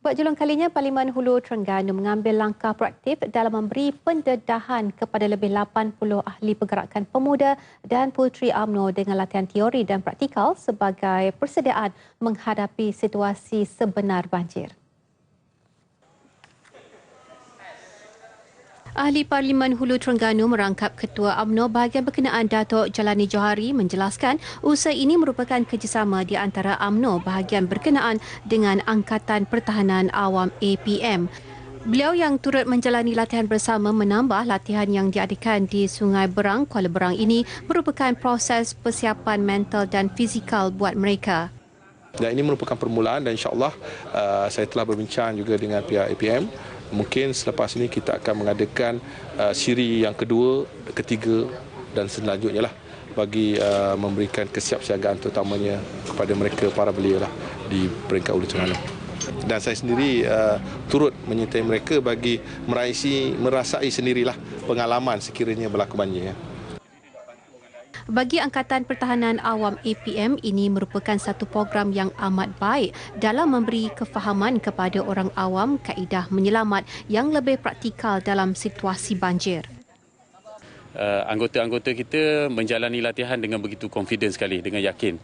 Buat julung kalinya, Parlimen Hulu Terengganu mengambil langkah proaktif dalam memberi pendedahan kepada lebih 80 ahli pergerakan pemuda dan puteri UMNO dengan latihan teori dan praktikal sebagai persediaan menghadapi situasi sebenar banjir. Ahli Parlimen Hulu Terengganu merangkap Ketua UMNO bahagian berkenaan Datuk Jalani Johari menjelaskan usaha ini merupakan kerjasama di antara UMNO bahagian berkenaan dengan Angkatan Pertahanan Awam APM. Beliau yang turut menjalani latihan bersama menambah latihan yang diadakan di Sungai Berang, Kuala Berang ini merupakan proses persiapan mental dan fizikal buat mereka. Dan ini merupakan permulaan dan insyaAllah uh, saya telah berbincang juga dengan pihak APM mungkin selepas ini kita akan mengadakan uh, siri yang kedua, ketiga dan selanjutnya lah bagi uh, memberikan kesiapsiagaan terutamanya kepada mereka para belia lah di peringkat Ulu Terengganu. Dan saya sendiri uh, turut menyertai mereka bagi meraisi, merasai sendirilah pengalaman sekiranya berlaku banjir. Ya. Bagi Angkatan Pertahanan Awam APM, ini merupakan satu program yang amat baik dalam memberi kefahaman kepada orang awam kaedah menyelamat yang lebih praktikal dalam situasi banjir. Uh, anggota-anggota kita menjalani latihan dengan begitu confident sekali, dengan yakin.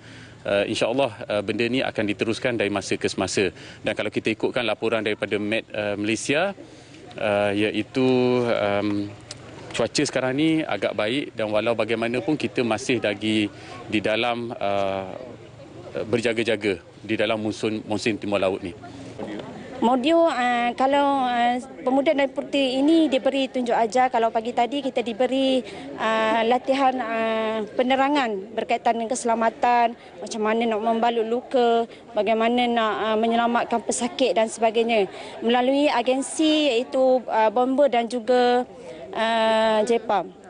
Uh, InsyaAllah uh, benda ini akan diteruskan dari masa ke semasa. Dan kalau kita ikutkan laporan daripada Met uh, Malaysia, uh, iaitu um, cuaca sekarang ni agak baik dan walau bagaimanapun kita masih lagi di dalam uh, berjaga-jaga di dalam musim musim timur laut ni. Modul uh, kalau uh, pemuda dan puteri ini diberi tunjuk ajar kalau pagi tadi kita diberi uh, latihan uh, penerangan berkaitan dengan keselamatan macam mana nak membalut luka bagaimana nak uh, menyelamatkan pesakit dan sebagainya melalui agensi iaitu uh, bomber dan juga uh, JPAM.